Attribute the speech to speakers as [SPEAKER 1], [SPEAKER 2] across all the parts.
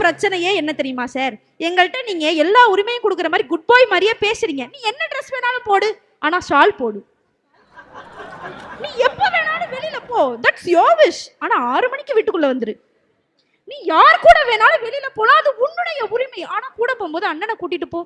[SPEAKER 1] பிரச்சனையே என்ன தெரியுமா சார் எங்கள்கிட்ட நீங்க எல்லா உரிமையும் கொடுக்குற மாதிரி குட் பாய் மாதிரியே பேசுறீங்க. நீ என்ன ட்ரெஸ் வேணாலும் போடு. ஆனா ஷால் போடு. நீ எப்ப வேணாலும் வெளியில போ. தட்ஸ் யோர் விஷ் ஆனா ஆறு மணிக்கு வீட்டுக்குள்ள வந்துரு. நீ யார் கூட வேணாலும் வெளியில போலாம். அது உன்னுடைய உரிமை. ஆனா கூட போகும்போது அண்ணனை கூட்டிட்டு போ.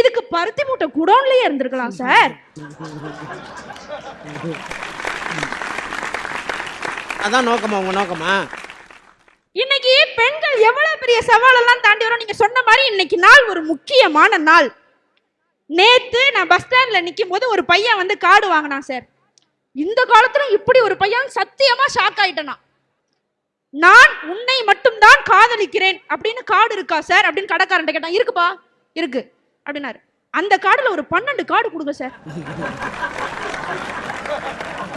[SPEAKER 1] இதுக்கு பருத்தி மூட்டை குடோன்லயே இருந்திருக்கலாம் சார்
[SPEAKER 2] அதான் நோக்கமா உங்க நோக்கமா?
[SPEAKER 1] இன்னைக்கு பெண்கள் பெரிய சவாலெல்லாம் தாண்டி வரோம். நீங்க சொன்ன மாதிரி இன்னைக்கு நாள் ஒரு முக்கியமான நாள். நேத்து நான் பஸ் ஸ்டாண்ட்ல நிற்கும் போது ஒரு பையன் வந்து கார்டு வாங்கினான் சார் இந்த காலத்துல இப்படி ஒரு பையன் சத்தியமா ஷாக் ஆயிட்டனா நான் உன்னை மட்டும்தான் காதலிக்கிறேன் அப்படின்னு கார்டு இருக்கா சார் அப்படின்னு கடைக்காரன் கேட்டான். இருக்குப்பா இருக்கு அப்படின்னாரு. அந்த கார்டுல ஒரு பன்னெண்டு கார்டு கொடுங்க சார்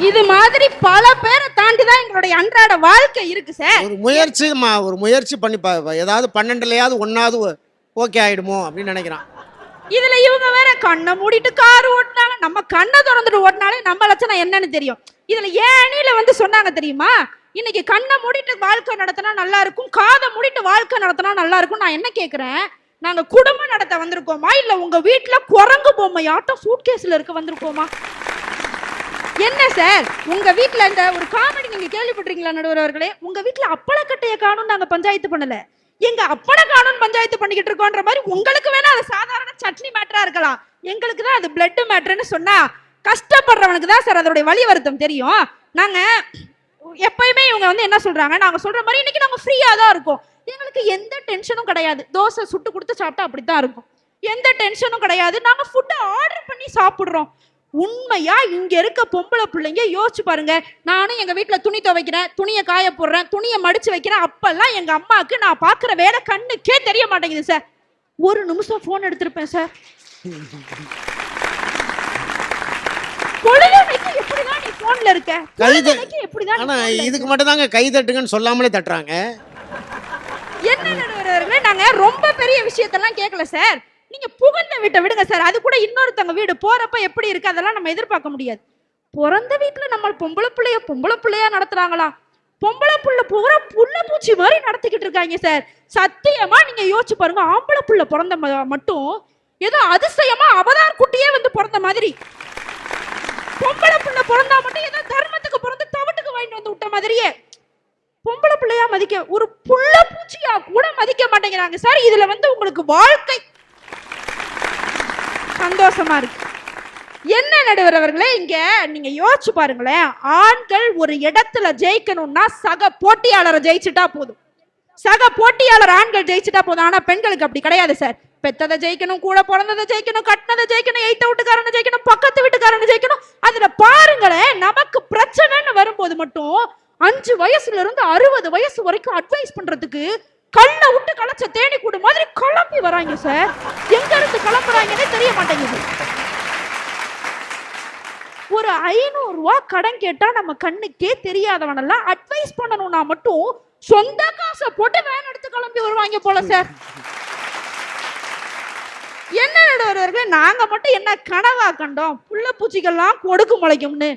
[SPEAKER 1] இது மாதிரி பல பேரை தாண்டி தான் எங்களுடைய அன்றாட வாழ்க்கை இருக்கு சார்
[SPEAKER 2] ஒரு முயற்சிமா ஒரு முயற்சி பண்ணி பா ஏதாவது பன்னெண்டுலையாவது ஒன்னாவது ஓகே ஆயிடுமோ அப்படின்னு நினைக்கிறான்.
[SPEAKER 1] இதுல இவங்க வேற கண்ணை மூடிட்டு கார் ஓட்டினாங்க நம்ம கண்ணை திறந்துட்டு ஓட்டினாலே நம்ம லட்சணம் என்னன்னு தெரியும். இதுல ஏனில வந்து சொன்னாங்க தெரியுமா? இன்னைக்கு கண்ணை மூடிட்டு வாழ்க்கை நடத்தினா நல்லா இருக்கும் காதை மூடிட்டு வாழ்க்கை நடத்தினா நல்லா இருக்கும். நான் என்ன கேக்குறேன்? நாங்க குடும்பம் நடத்த வந்திருக்கோமா? இல்ல உங்க வீட்டுல குரங்கு பொம்மையாட்டம் சூட்கேஸ்ல இருக்க வந்திருக்கோமா? என்ன சார்? உங்க வீட்ல இந்த ஒரு காமெடி நீங்க கேள்விப்பட்டிருக்கீங்களா நடுவர் அவர்களே? உங்க வீட்ல அப்பளக்கட்டையை காணும் நாங்க பஞ்சாயத்து பண்ணல. எங்க அப்பள காணும் பஞ்சாயத்து பண்ணிக்கிட்டு இருக்கோன்ற மாதிரி உங்களுக்கு வேணா அது சாதாரண சட்னி மேட்டரா இருக்கலாம். எங்களுக்கு தான் அது பிளட் மேட்டர்னு சொன்னா கஷ்டப்படுறவனுக்கு தான் சார் அதோடைய வலி வருத்தம் தெரியும். நாங்க எப்பயுமே இவங்க வந்து என்ன சொல்றாங்க நாங்க சொல்ற மாதிரி இன்னைக்கு நாங்க ஃப்ரீயா தான் இருக்கோம். எங்களுக்கு எந்த டென்ஷனும் கிடையாது. தோசை சுட்டு கொடுத்து சாப்பிட்டா அப்படித்தான் இருக்கும். எந்த டென்ஷனும் கிடையாது. நாங்க ஃபுட்டை ஆர்டர் பண்ணி சாப்பிடுறோம். உண்மையா இங்க இருக்க பொம்பளை பிள்ளைங்க யோசிச்சு பாருங்க. நானும் எங்க வீட்ல துணி துவைக்கிறேன் துணியை காய போடுறேன் துணியை மடிச்சு வைக்கிறேன். அப்பெல்லாம் எங்க அம்மாவுக்கு நான் பாக்குற வேலை கண்ணுக்கே தெரிய மாட்டேங்குது சார் ஒரு நிமிஷம் போன் எடுத்திருப்பேன் சார்?
[SPEAKER 2] இதுக்கு மட்டும் தாங்க கை தட்டுங்கன்னு சொல்லாமலே தட்டுறாங்க.
[SPEAKER 1] என்ன நடுவர்களே நாங்க ரொம்ப பெரிய விஷயத்தெல்லாம் கேட்கல சார் நீங்க புகுந்த வீட்டை விடுங்க சார். அது கூட இன்னொருத்தவங்க வீடு. போறப்ப எப்படி இருக்கு? அதெல்லாம் நம்ம எதிர்பார்க்க முடியாது. பிறந்த வீட்டுல நம்ம பொம்பளை பிள்ளைய பொம்பளை பிள்ளையா நடத்துறாங்களா? பொம்பளை புள்ள பூரா புள்ள பூச்சி மாதிரி நடத்திக்கிட்டு இருக்காங்க சார். சத்தியமா நீங்க யோசிச்சு பாருங்க. ஆம்பளை புள்ள பிறந்த மட்டும் ஏதோ அதிசயமா அவதார் குட்டியே வந்து பிறந்த மாதிரி பொம்பளை புள்ள பிறந்தா மட்டும் ஏதோ தர்மத்துக்கு பிறந்து தவட்டுக்கு வாங்கிட்டு வந்து விட்ட மாதிரியே பொம்பளை பிள்ளையா மதிக்க ஒரு புள்ள பூச்சியா கூட மதிக்க மாட்டேங்கிறாங்க சார் இதுல வந்து உங்களுக்கு வாழ்க்கை சந்தோஷமா இருக்கு. என்ன நடுவர் அவர்களே இங்க நீங்க யோசிச்சு பாருங்களேன். ஆண்கள் ஒரு இடத்துல ஜெயிக்கணும்னா சக போட்டியாளரை ஜெயிச்சுட்டா போதும். சக போட்டியாளர் ஆண்கள் ஜெயிச்சுட்டா போதும். ஆனா பெண்களுக்கு அப்படி கிடையாது சார். பெத்ததை ஜெயிக்கணும் கூட பிறந்ததை ஜெயிக்கணும் கட்டினதை ஜெயிக்கணும் எய்த்த வீட்டுக்காரனை ஜெயிக்கணும் பக்கத்து வீட்டுக்காரனை ஜெயிக்கணும். அதுல பாருங்களேன் நமக்கு பிரச்சனைன்னு வரும்போது மட்டும் அஞ்சு வயசுல இருந்து அறுபது வயசு வரைக்கும் அட்வைஸ் பண்றதுக்கு கல்ல விட்டு களைச்ச தேடி கூடு மாதிரி கிளம்பி வராங்க சார் எங்க இருந்து கிளம்புறாங்கன்னே தெரிய மாட்டேங்குது. ஒரு ஐநூறு ரூபா கடன் கேட்டா நம்ம கண்ணுக்கே தெரியாதவனெல்லாம் அட்வைஸ் பண்ணணும்னா மட்டும் சொந்த காசை போட்டு வேன் எடுத்து கிளம்பி வருவாங்க போல சார் என்ன நடுவர்களே நாங்க மட்டும் என்ன கனவா கண்டோம்? புள்ள பூச்சிகள்லாம் கொடுக்கு முளைக்கும்னு.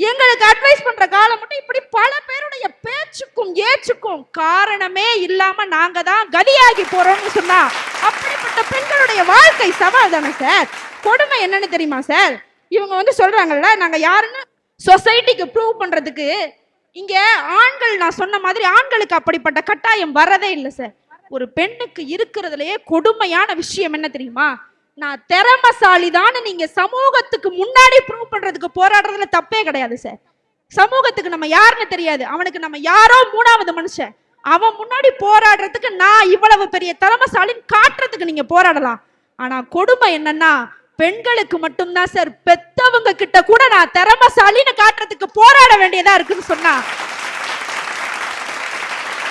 [SPEAKER 1] எங்களுக்கு அட்வைஸ் பண்ற காலம் மட்டும் இப்படி பல பேருடைய பேச்சுக்கும் ஏச்சுக்கும் காரணமே இல்லாம நாங்க தான் கதியாகி போறோம்னு சொன்னா அப்படிப்பட்ட பெண்களுடைய வாழ்க்கை சவால் தானே சார்? கொடுமை என்னன்னு தெரியுமா சார்? இவங்க வந்து சொல்றாங்கல்ல நாங்க யாருன்னு சொசைட்டிக்கு ப்ரூவ் பண்றதுக்கு இங்க ஆண்கள் நான் சொன்ன மாதிரி ஆண்களுக்கு அப்படிப்பட்ட கட்டாயம் வரதே இல்லை சார். ஒரு பெண்ணுக்கு இருக்கிறதுலயே கொடுமையான விஷயம் என்ன தெரியுமா? நான் திறமசாலிதான்னு நீங்க சமூகத்துக்கு முன்னாடி ப்ரூவ் பண்றதுக்கு போராடுறதுல தப்பே கிடையாது சார் சமூகத்துக்கு நம்ம யாருன்னு தெரியாது. அவனுக்கு நம்ம யாரோ மூணாவது மனுஷன். அவன் முன்னாடி போராடுறதுக்கு நான் இவ்வளவு பெரிய திறமசாலின்னு காட்டுறதுக்கு நீங்க போராடலாம். ஆனா கொடுமை என்னன்னா பெண்களுக்கு மட்டும்தான் சார் பெத்தவங்க கிட்ட கூட நான் திறமசாலின்னு காட்டுறதுக்கு போராட வேண்டியதா இருக்குன்னு சொன்னா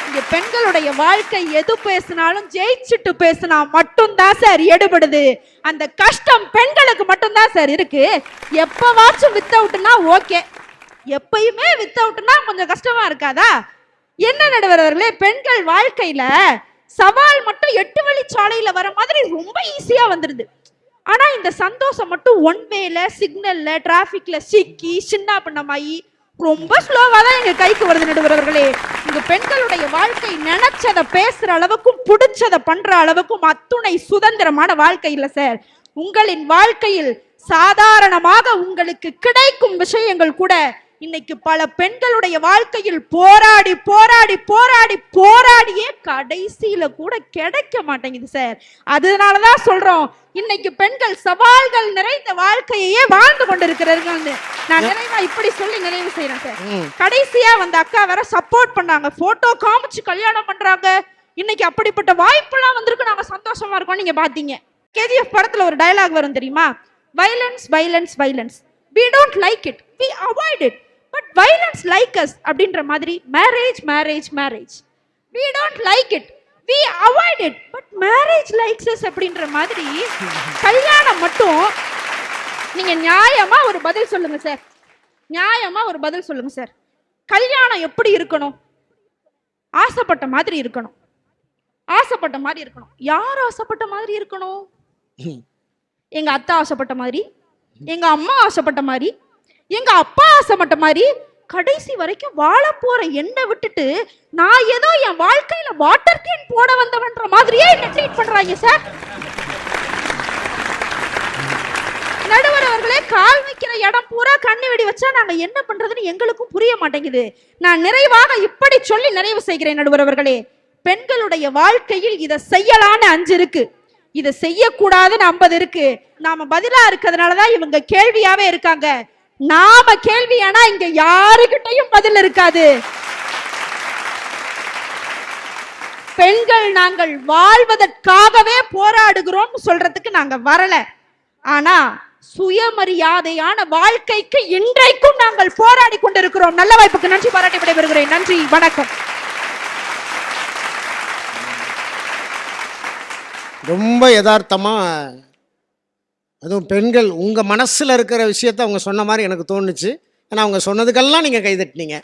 [SPEAKER 1] இங்க பெண்களுடைய வாழ்க்கை எது பேசினாலும் ஜெயிச்சுட்டு பேசினா மட்டும்தான் சார் எடுபடுது. அந்த கஷ்டம் பெண்களுக்கு மட்டும்தான் சார் இருக்கு. எப்பவாச்சும் வித் அவுட்னா ஓகே எப்பயுமே வித் அவுட்னா கொஞ்சம் கஷ்டமா இருக்காதா? என்ன நடுவர்களே பெண்கள் வாழ்க்கையில சவால் மட்டும் எட்டு வழி சாலையில வர மாதிரி ரொம்ப ஈஸியா வந்துருது. ஆனா இந்த சந்தோஷம் மட்டும் ஒன் வேல சிக்னல்ல டிராபிக்ல சிக்கி சின்ன பின்னமாயி ரொம்ப ஸ்லோவா தான் எங்க கைக்கு வருது நடுவர்களே இங்க பெண்களுடைய வாழ்க்கை நினைச்சத பேசுற அளவுக்கும் பிடிச்சத பண்ற அளவுக்கும் அத்துணை சுதந்திரமான வாழ்க்கை இல்ல சார் உங்களின் வாழ்க்கையில் சாதாரணமாக உங்களுக்கு கிடைக்கும் விஷயங்கள் கூட இன்னைக்கு பல பெண்களுடைய வாழ்க்கையில் போராடி போராடி போராடி போராடியே கடைசியில கூட கிடைக்க மாட்டேங்குது சார் அதனாலதான் சொல்றோம் இன்னைக்கு பெண்கள் சவால்கள் நிறைந்த வாழ்க்கையையே வாழ்ந்து கொண்டிருக்கிறார்கள் நான் நிறைவா இப்படி சொல்லி நிறைவு செய்யறேன் சார். கடைசியா வந்த அக்கா வேற சப்போர்ட் பண்ணாங்க. போட்டோ காமிச்சு கல்யாணம் பண்றாங்க. இன்னைக்கு அப்படிப்பட்ட வாய்ப்பெல்லாம் வந்திருக்கு. நாங்க சந்தோஷமா இருக்கோம் நீங்க பாத்தீங்க. கேஜிஎஃப் படத்துல ஒரு டயலாக் வரும் தெரியுமா? Violence violence violence we don't like it we avoid it but violence like us. அப்படின்ற மாதிரி marriage marriage marriage we don't like it we avoid it but marriage likes us. அப்படின்ற மாதிரி கல்யாணம் மட்டும் நீங்க நியாயமா ஒரு பதில் சொல்லுங்க சார் நியாயமா ஒரு பதில் சொல்லுங்க சார் கல்யாணம் எப்படி இருக்கணும்? ஆசைப்பட்ட மாதிரி இருக்கணும். ஆசைப்பட்ட மாதிரி இருக்கணும். யார் ஆசைப்பட்ட மாதிரி இருக்கணும்? எங்க அத்தா ஆசைப்பட்ட மாதிரி எங்க அம்மா ஆசைப்பட்ட மாதிரி எங்க அப்பா ஆசைப்பட்ட மாதிரி கடைசி வரைக்கும் வாழ போற என்னை விட்டுட்டு நான் ஏதோ என் வாழ்க்கையில வாட்டர் கேன் போட வந்தவன்ற மாதிரியே என்ன ட்ரீட் பண்றாங்க சார் நடுவர் அவர்களே கால் வைக்கிற இடம் பூரா கண்ணி வெடி வச்சா நாங்க என்ன பண்றதுன்னு எங்களுக்கும் புரிய மாட்டேங்குது. நான் நிறைவாக இப்படி சொல்லி நிறைவு செய்கிறேன் நடுவர் அவர்களே. பெண்களுடைய வாழ்க்கையில் இதை செய்யலான்னு அஞ்சு இருக்கு. இதை செய்யக்கூடாதுன்னு ஐம்பது இருக்கு. நாம பதிலா இருக்கிறதுனாலதான் இவங்க கேள்வியாவே இருக்காங்க. நாம கேள்வியானா இங்க யாருகிட்டயும் பதில் இருக்காது. பெண்கள் நாங்கள் வாழ்வதற்காகவே போராடுகிறோம் சொல்றதுக்கு நாங்க வரல. ஆனா சுயமரியாதையான வாழ்க்கைக்கு இன்றைக்கும் நாங்கள் போராடி கொண்டிருக்கிறோம். நல்ல வாய்ப்புக்கு நன்றி பாராட்டி விடைபெறுகிறேன். நன்றி வணக்கம்.
[SPEAKER 2] ரொம்ப யதார்த்தமா அதுவும் பெண்கள் உங்க மனசுல இருக்கிற விஷயத்த அவங்க சொன்ன மாதிரி எனக்கு தோணுச்சு. ஏன்னா அவங்க சொன்னதுக்கெல்லாம் நீங்க கைதட்டினீங்க.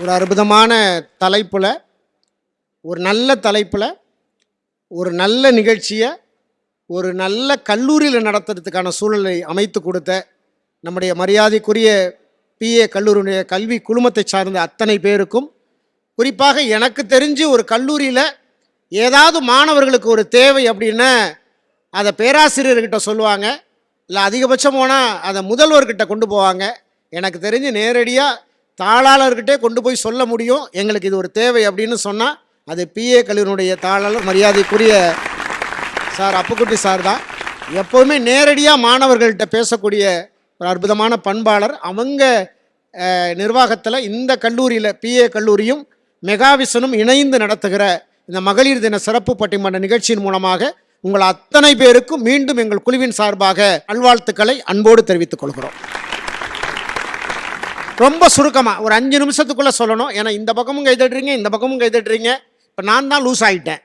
[SPEAKER 2] ஒரு அற்புதமான தலைப்புல ஒரு நல்ல தலைப்புல ஒரு நல்ல நிகழ்ச்சியை ஒரு நல்ல கல்லூரியில் நடத்துறதுக்கான சூழலை அமைத்து கொடுத்த நம்முடைய மரியாதைக்குரிய பிஏ கல்லூரியுடைய கல்வி குழுமத்தை சார்ந்த அத்தனை பேருக்கும் குறிப்பாக எனக்கு தெரிஞ்சு ஒரு கல்லூரியில் ஏதாவது மாணவர்களுக்கு ஒரு தேவை அப்படின்னா அதை பேராசிரியர்கிட்ட சொல்லுவாங்க. இல்லை அதிகபட்சம் போனால் அதை முதல்வர்கிட்ட கொண்டு போவாங்க. எனக்கு தெரிஞ்சு நேரடியாக தாளாளர்கிட்டே கொண்டு போய் சொல்ல முடியும். எங்களுக்கு இது ஒரு தேவை அப்படின்னு சொன்னால் அது பிஏ கல்லூரியினுடைய தாளர் மரியாதைக்குரிய சார் அப்புக்குட்டி சார் தான். எப்போவுமே நேரடியாக மாணவர்கள்ட்ட பேசக்கூடிய ஒரு அற்புதமான பண்பாளர். அவங்க நிர்வாகத்தில் இந்த கல்லூரியில் பிஏ கல்லூரியும் மெகாவிசனும் இணைந்து நடத்துகிற இந்த மகளிர் தின சிறப்பு பட்டிமன்ற நிகழ்ச்சியின் மூலமாக உங்கள் அத்தனை பேருக்கும் மீண்டும் எங்கள் குழுவின் சார்பாக நல்வாழ்த்துக்களை அன்போடு தெரிவித்துக் கொள்கிறோம். ரொம்ப சுருக்கமாக ஒரு அஞ்சு நிமிஷத்துக்குள்ளே சொல்லணும். ஏன்னா இந்த பக்கமும் கைதட்டுறீங்க இந்த பக்கமும் கைதட்டுறீங்க. இப்போ நான் தான் லூஸ் ஆகிட்டேன்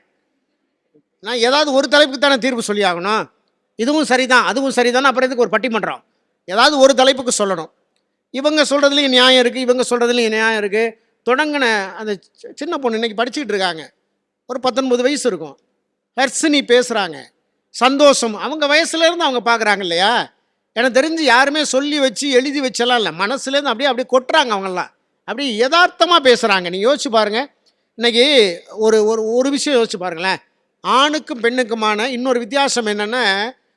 [SPEAKER 2] நான் ஏதாவது ஒரு தலைப்புக்கு தானே தீர்ப்பு சொல்லி ஆகணும். இதுவும் சரிதான் அதுவும் சரிதான் அப்புறம் இதுக்கு ஒரு பட்டிமன்றம்? ஏதாவது ஒரு தலைப்புக்கு சொல்லணும். இவங்க சொல்கிறதுலையும் நியாயம் இருக்குது இவங்க சொல்கிறதுலையும் நியாயம் இருக்குது தொடங்கின அந்த சி- சின்ன பொண்ணு இன்னைக்கு படிச்சுக்கிட்டு இருக்காங்க. ஒரு பத்தொன்பது வயசு இருக்கும். ஹர்ஷினி பேசுகிறாங்க சந்தோஷம். அவங்க வயசுலேருந்து அவங்க பார்க்குறாங்க இல்லையா? எனக்கு தெரிஞ்சு யாருமே சொல்லி வச்சு எழுதி வச்செல்லாம் இல்லை. மனசுலேருந்து அப்படியே அப்படியே கொட்டுறாங்க அவங்கெல்லாம். அப்படியே யதார்த்தமாக பேசுகிறாங்க நீங்கள் யோசிச்சு பாருங்கள் இன்றைக்கி ஒரு ஒரு ஒரு விஷயம் யோசிச்சு பாருங்களேன். ஆணுக்கும் பெண்ணுக்குமான இன்னொரு வித்தியாசம் என்னென்னா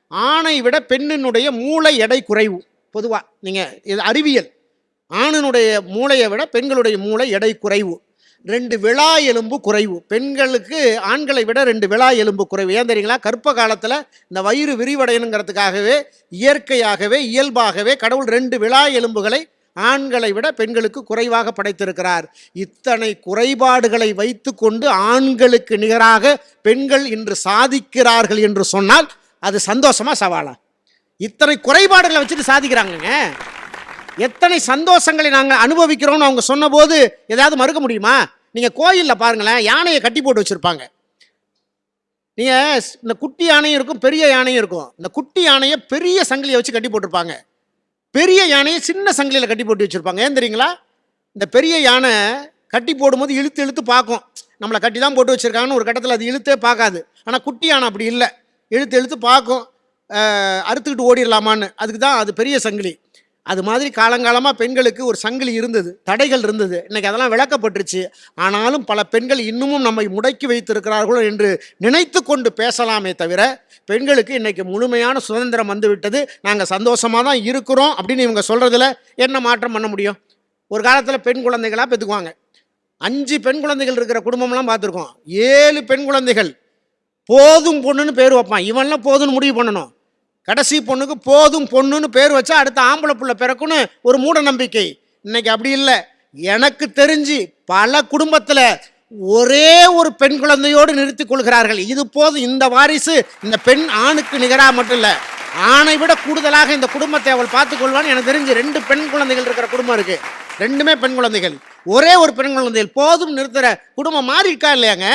[SPEAKER 2] ஆணை விட பெண்ணினுடைய மூளை எடை குறைவு. பொதுவாக நீங்கள் இது அறிவியல். ஆணினுடைய மூளையை விட பெண்களுடைய மூளை எடை குறைவு. ரெண்டு விழா எலும்பு குறைவு. பெண்களுக்கு ஆண்களை விட ரெண்டு விழா எலும்பு குறைவு. ஏன் தெரியுங்களா? கற்ப காலத்தில் இந்த வயிறு விரிவடையணுங்கிறதுக்காகவே இயற்கையாகவே இயல்பாகவே கடவுள் ரெண்டு விழா எலும்புகளை ஆண்களை விட பெண்களுக்கு குறைவாக படைத்திருக்கிறார். இத்தனை குறைபாடுகளை வைத்துக்கொண்டு ஆண்களுக்கு நிகராக பெண்கள் இன்று சாதிக்கிறார்கள் என்று சொன்னால் அது சந்தோஷமாக சவாலா? இத்தனை குறைபாடுகளை வச்சுட்டு சாதிக்கிறாங்கங்க. எத்தனை சந்தோஷங்களை நாங்கள் அனுபவிக்கிறோம்னு அவங்க சொன்னபோது ஏதாவது மறுக்க முடியுமா? நீங்கள் கோயிலில் பாருங்களேன் யானையை கட்டி போட்டு வச்சுருப்பாங்க. நீங்கள் இந்த குட்டி யானையும் இருக்கும் பெரிய யானையும் இருக்கும். இந்த குட்டி யானையை பெரிய சங்கிலியை வச்சு கட்டி போட்டிருப்பாங்க. பெரிய யானையை சின்ன சங்கிலியில் கட்டி போட்டு வச்சுருப்பாங்க. ஏன் தெரியுங்களா? இந்த பெரிய யானை கட்டி போடும்போது இழுத்து இழுத்து பார்க்கும். நம்மளை கட்டி தான் போட்டு வச்சுருக்காங்கன்னு ஒரு கட்டத்தில் அது இழுத்தே பார்க்காது. ஆனால் குட்டி யானை அப்படி இல்லை. இழுத்து இழுத்து பார்க்கும். அறுத்துக்கிட்டு ஓடிடலாமான்னு அதுக்கு தான் அது பெரிய சங்கிலி. அது மாதிரி காலங்காலமாக பெண்களுக்கு ஒரு சங்கிலி இருந்தது. தடைகள் இருந்தது. இன்றைக்கி அதெல்லாம் விளக்கப்பட்டுருச்சு. ஆனாலும் பல பெண்கள் இன்னமும் நம்மை முடக்கி வைத்திருக்கிறார்களோ என்று நினைத்து கொண்டு பேசலாமே தவிர பெண்களுக்கு இன்றைக்கி முழுமையான சுதந்திரம் வந்துவிட்டது. நாங்கள் சந்தோஷமாக தான் இருக்கிறோம் அப்படின்னு இவங்க சொல்கிறதுல என்ன மாற்றம் பண்ண முடியும்? ஒரு காலத்தில் பெண் குழந்தைகளாக பெற்றுக்குவாங்க அஞ்சு பெண் குழந்தைகள் இருக்கிற குடும்பம்லாம் பார்த்துருக்கோம். ஏழு பெண் குழந்தைகள். போதும் பொண்ணுன்னு பேர் வைப்பான். இவன்லாம் போதும்னு முடிவு பண்ணணும். கடைசி பொண்ணுக்கு போதும் பொண்ணுன்னு பேர் வச்சா அடுத்த ஆம்பளை புள்ள பிறக்குன்னு ஒரு மூட நம்பிக்கை. இன்னைக்கு அப்படி இல்லை. எனக்கு தெரிஞ்சு பல குடும்பத்தில் ஒரே ஒரு பெண் குழந்தையோடு நிறுத்திக் கொள்கிறார்கள். இது போதும் இந்த வாரிசு இந்த பெண் ஆணுக்கு நிகராக மட்டும் இல்லை ஆணை விட கூடுதலாக இந்த குடும்பத்தை அவள் பார்த்துக்கொள்வான்னு எனக்கு தெரிஞ்சு ரெண்டு பெண் குழந்தைகள் இருக்கிற குடும்பம் இருக்கு. ரெண்டுமே பெண் குழந்தைகள். ஒரே ஒரு பெண் குழந்தைகள். போதும் நிறுத்துற குடும்பம் மாறி இருக்கா இல்லையாங்க?